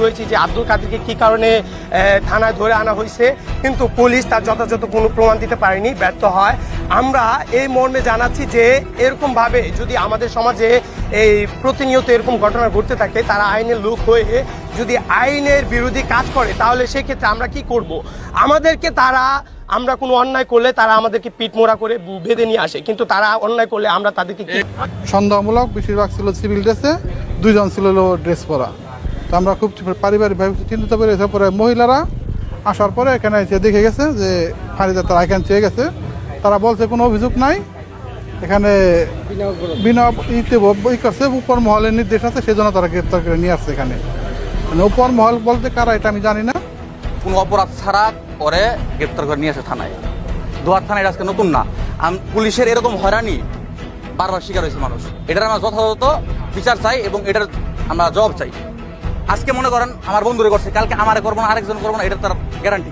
হয়েছে যে আব্দুল কাদেরকে কি কারণে থানায় ধরে আনা হয়েছে, কিন্তু পুলিশ তার যথাযথ কোনো প্রমাণ দিতে পারেনি, ব্যর্থ হয়। আমরা এই মর্মে জানাচ্ছি যে এরকম ভাবে যদি আমাদের সমাজে এই প্রতিনিয়ত এরকম ঘটনা ঘটতে থাকে, তারা আইনের লোক হয়ে যদি আইনের বিরোধী কাজ করে, তাহলে সেক্ষেত্রে আমরা কি করব? আমাদেরকে তারা, আমরা কোনো অন্যায় করলে তারা আমাদেরকে পিঠমোড়া করে বেঁধে নিয়ে আসে, কিন্তু তারা অন্যায় করলে আমরা তাদেরকে সন্দেহমূলক, বেশিরভাগ ছিল সিভিল ড্রেসে দুইজন ছিল ড্রেস পরা। তো আমরা খুব পারিবারিকভাবে চিন্তিত করে পরে মহিলারা আসার পরে এখানে এসে দেখে গেছে যে ফাঁড়িতে তারা এখানে চেয়ে গেছে। তারা বলছে, কোনো অভিযোগ নাই। এখানে বিনা ইতে ই করছে, উপর মহলের নির্দেশ আছে সেই জন্য তারা গ্রেপ্তার করে নিয়ে আসছে এখানে। মানে উপর মহল বলতে কারা এটা আমি জানি না। কোনো অপরাধ ছাড়া পরে গ্রেপ্তার করে নিয়ে আসে থানায়। দোয়ার থানায় এটা আজকে নতুন না। পুলিশের এরকম হয়রানি বারবার শিকার হয়েছে মানুষ। এটার আমরা যথাযথ বিচার চাই এবং এটার আমরা জবাব চাই। আজকে মনে করেন আমার বন্ধুরে করছে, কালকে আমারে করব না, আরেকজন করব না, এটা তার গ্যারান্টি